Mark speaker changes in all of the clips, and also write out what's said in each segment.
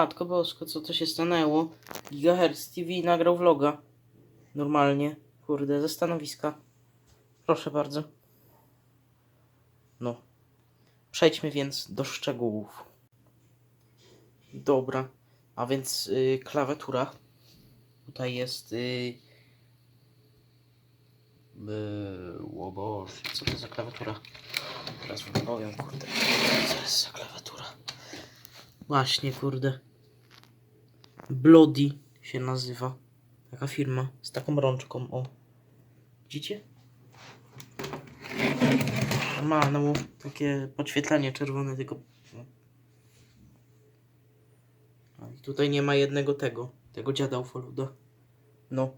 Speaker 1: Matko bosko, co to się stanęło? Gigahertz TV nagrał vloga. Normalnie. Kurde, ze stanowiska. Proszę bardzo. No. Przejdźmy więc do szczegółów. Dobra. A więc y, klawiatura. Tutaj jest... Y, było co to za klawiatura? Teraz wam powiem, kurde. Co jest za klawiatura? Właśnie, kurde. Bloody się nazywa. Taka firma z taką rączką, o. Widzicie? Ma no takie podświetlenie czerwone, tylko. I tutaj nie ma jednego tego. Tego dziada ufoluda. No.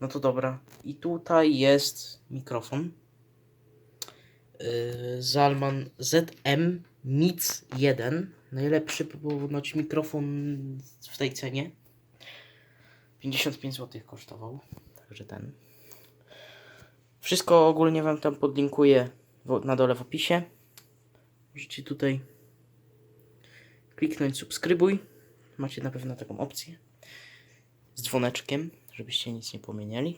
Speaker 1: No to dobra. I tutaj jest mikrofon. Yy, Zalman ZM Mic 1. Najlepszy ponoć mikrofon w tej cenie. 55 zł kosztował. Także ten. Wszystko ogólnie Wam tam podlinkuję na dole w opisie. Możecie tutaj kliknąć subskrybuj. Macie na pewno taką opcję. Z dzwoneczkiem, żebyście nic nie pomieniali.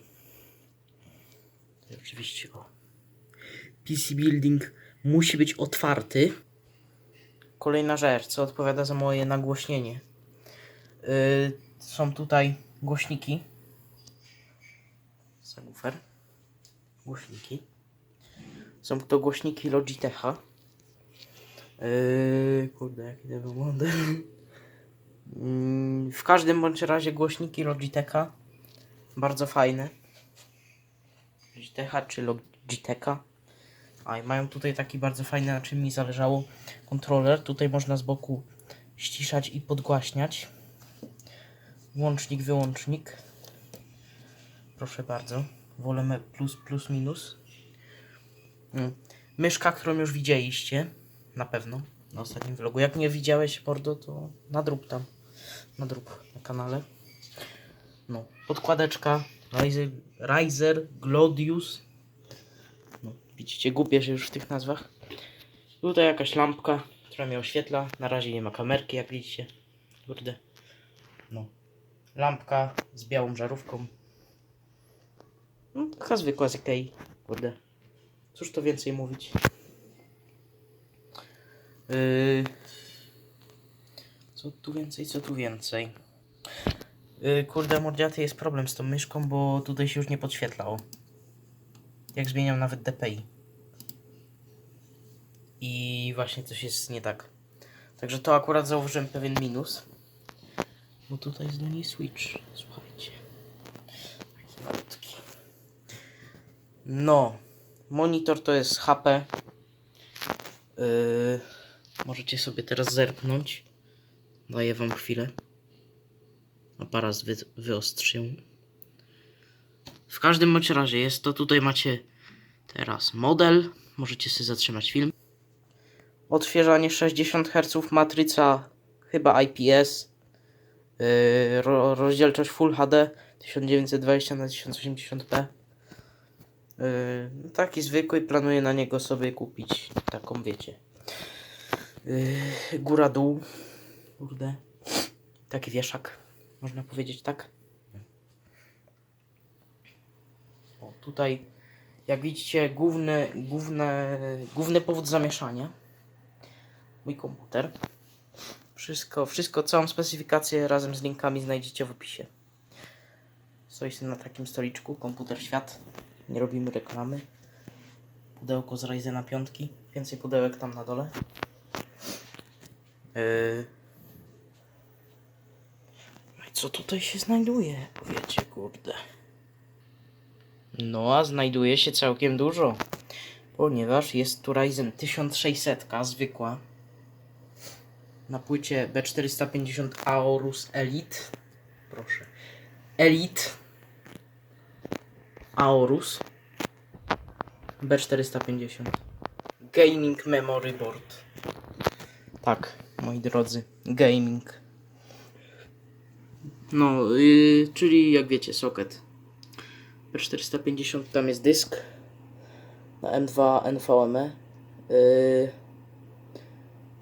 Speaker 1: Oczywiście o. PC Building musi być otwarty. Kolejna rzecz, co odpowiada za moje nagłośnienie. Yy, są tutaj głośniki. Subwoofer. Głośniki. Są to głośniki Logitecha. Yy, kurde, jaki to był model. Mm, W każdym bądź razie głośniki Logitecha. Bardzo fajne. Logitecha czy Logitecha. Mają tutaj taki bardzo fajny, na czym mi zależało, kontroler. Tutaj można z boku ściszać i podgłaśniać. Włącznik, wyłącznik. Proszę bardzo. Wolę me- plus, plus, minus. Mm. Myszka, którą już widzieliście. Na pewno. Na ostatnim vlogu. Jak nie widziałeś Bordo, to nadrób tam. Nadrób na kanale. No. Podkładeczka. Riser, Riser Glodius. Widzicie, gubię się już w tych nazwach. Tutaj jakaś lampka, która mnie oświetla. Na razie nie ma kamerki, jak widzicie. Kurde. No. Lampka z białą żarówką. No, taka zwykła z Ikei. Kurde. Cóż to więcej mówić. Yy... Co tu więcej, co tu więcej? Yy, kurde, mordziaty jest problem z tą myszką, bo tutaj się już nie podświetlało. Jak zmieniam nawet DPI. I właśnie coś jest nie tak. Także to akurat zauważyłem pewien minus. Bo tutaj do niej switch. Słuchajcie. Taki malutki. No. Monitor to jest HP. Yy, możecie sobie teraz zerknąć. Daję wam chwilę. Aparat wy, wyostrzę. W każdym bądź razie jest to, tutaj macie teraz model, możecie sobie zatrzymać film. Odświeżanie 60 Hz, matryca chyba IPS, yy, ro, rozdzielczość Full HD 1920 na 1080p. Yy, taki zwykły, planuję na niego sobie kupić taką, wiecie, yy, góra-dół, kurde, taki wieszak, można powiedzieć tak. Tutaj, jak widzicie, główny, główne, główny powód zamieszania. Mój komputer. Wszystko, wszystko, całą specyfikację razem z linkami znajdziecie w opisie. Stoi na takim stoliczku, komputer świat. Nie robimy reklamy. Pudełko z Ryzena 5. Więcej pudełek tam na dole. Yy. No co tutaj się znajduje? Wiecie, kurde. No, a znajduje się całkiem dużo, ponieważ jest tu Ryzen 1600 zwykła na płycie B450 Aorus Elite. Proszę. Elite Aorus B450 Gaming Memory Board. Tak, moi drodzy, gaming. No, yy, czyli jak wiecie, socket P450 tam jest dysk na M2 NVMe yy,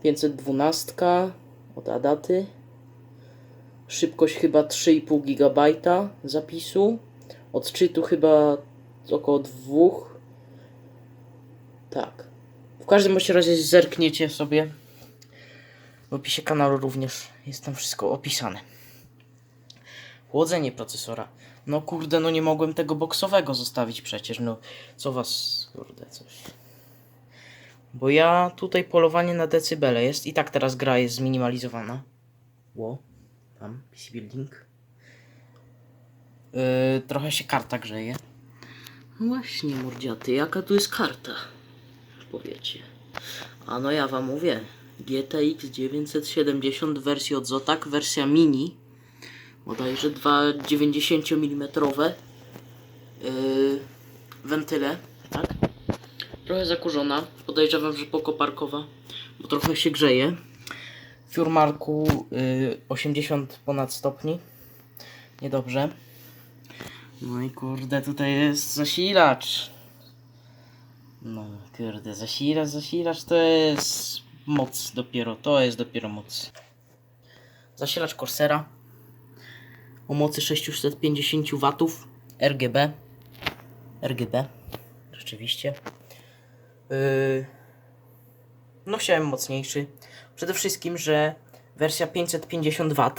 Speaker 1: 512 od Adaty Szybkość chyba 3,5 GB zapisu. Odczytu chyba około 2. Tak. W każdym razie zerkniecie sobie. W opisie kanału również jest tam wszystko opisane. Chłodzenie procesora. No kurde, no nie mogłem tego boksowego zostawić przecież. No co was, kurde, coś. Bo ja tutaj polowanie na decybele jest i tak teraz gra jest zminimalizowana. Ło, tam, PC Building. Yy, trochę się karta grzeje. Właśnie, mordziaty, jaka tu jest karta? Powiecie. A no ja wam mówię. GTX 970 w wersji od Zotac, wersja mini. Bodajże dwa 90 mm yy, wentyle, tak? Trochę zakurzona, podejrzewam, że pokoparkowa, bo trochę się grzeje. Fiurmarku yy, 80 ponad stopni. Niedobrze. No i kurde, tutaj jest zasilacz. No kurde, zasilacz, zasilacz to jest moc dopiero, to jest dopiero moc. Zasilacz Corsera o mocy 650 W RGB. RGB, rzeczywiście. Yy, no chciałem mocniejszy. Przede wszystkim, że wersja 550 W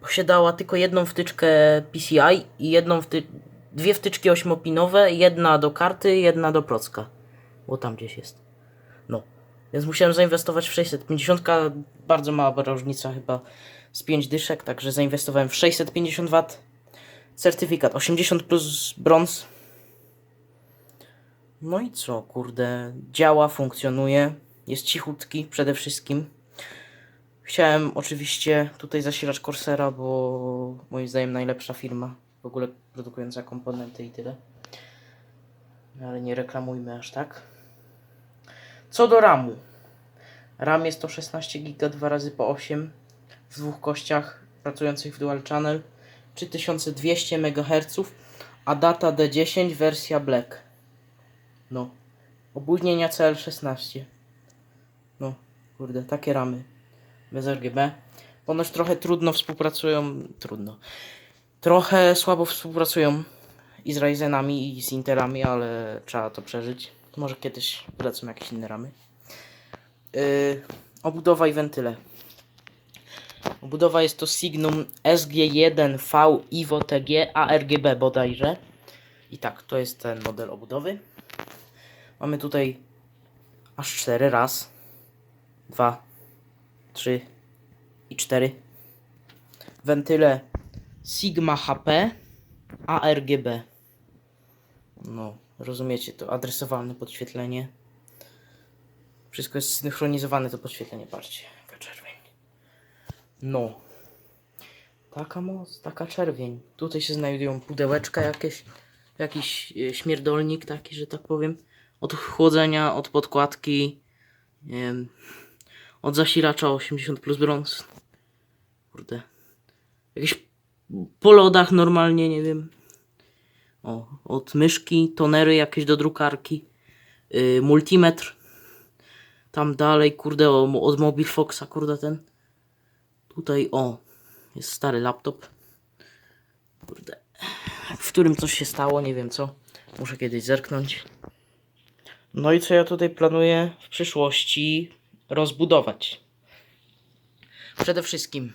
Speaker 1: posiadała tylko jedną wtyczkę PCI i jedną wty dwie wtyczki ośmopinowe, jedna do karty, jedna do procka. Bo tam gdzieś jest. No. Więc musiałem zainwestować w 650. Bardzo mała różnica chyba z 5 dyszek, także zainwestowałem w 650 W. Certyfikat 80 plus brąz. No i co, kurde, działa, funkcjonuje, jest cichutki przede wszystkim. Chciałem oczywiście tutaj zasilacz Corsera, bo moim zdaniem najlepsza firma w ogóle produkująca komponenty i tyle. Ale nie reklamujmy aż tak. Co do RAMu. RAM jest to 16 GB 2 razy po 8 w dwóch kościach pracujących w Dual Channel 3200 MHz, a data D10 wersja Black. No. Opóźnienia CL16. No, kurde, takie ramy. Bez RGB. Ponoć trochę trudno współpracują. Trudno. Trochę słabo współpracują i z Ryzenami i z Intelami, ale trzeba to przeżyć. Może kiedyś wlecą jakieś inne ramy. Yy, obudowa i wentyle. Obudowa jest to Signum SG1V Ivo TG ARGB bodajże. I tak, to jest ten model obudowy. Mamy tutaj aż cztery. Raz, dwa, trzy i cztery. Wentyle Sigma HP ARGB. No, rozumiecie to. Adresowalne podświetlenie. Wszystko jest synchronizowane to podświetlenie, patrzcie. Jaka czerwień. No. Taka moc, taka czerwień. Tutaj się znajdują pudełeczka jakieś. Jakiś e, śmierdolnik taki, że tak powiem. Od chłodzenia, od podkładki. Wiem. Od zasilacza 80 plus brąz. Kurde. Jakieś po lodach normalnie, nie wiem. O, od myszki, tonery jakieś do drukarki. Yy, multimetr. Tam dalej, kurde, o, od Mobile Foxa, kurde ten. Tutaj, o, jest stary laptop. Kurde. W którym coś się stało, nie wiem co. Muszę kiedyś zerknąć. No i co ja tutaj planuję w przyszłości rozbudować? Przede wszystkim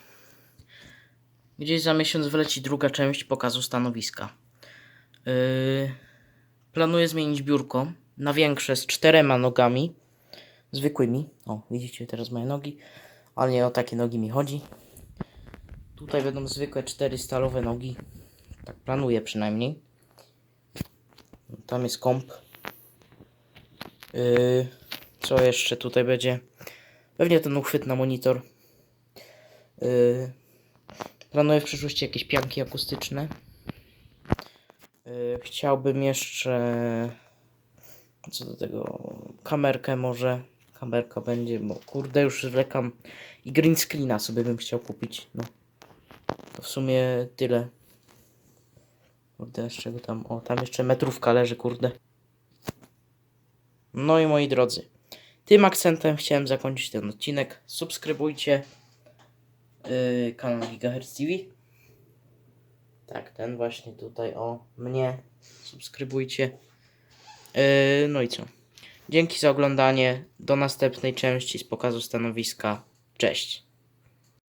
Speaker 1: gdzieś za miesiąc wleci druga część pokazu stanowiska. Yy, planuję zmienić biurko na większe z czterema nogami zwykłymi. O, widzicie teraz moje nogi, ale nie o takie nogi mi chodzi. Tutaj będą zwykłe cztery stalowe nogi. Tak planuję przynajmniej. Tam jest komp. Yy, co jeszcze tutaj będzie? Pewnie ten uchwyt na monitor. Yy, planuję w przyszłości jakieś pianki akustyczne. Yy, chciałbym jeszcze. Co do tego? Kamerkę może. Kamerka będzie, bo kurde już wlekam. I green screena sobie bym chciał kupić. No. To w sumie tyle. Kurde, z czego tam? O, tam jeszcze metrówka leży, kurde. No i moi drodzy, tym akcentem chciałem zakończyć ten odcinek. Subskrybujcie yy, kanał Gigahertz TV. Tak, ten właśnie tutaj o mnie. Subskrybujcie. Yy, no i co? Dzięki za oglądanie. Do następnej części z pokazu stanowiska. Cześć.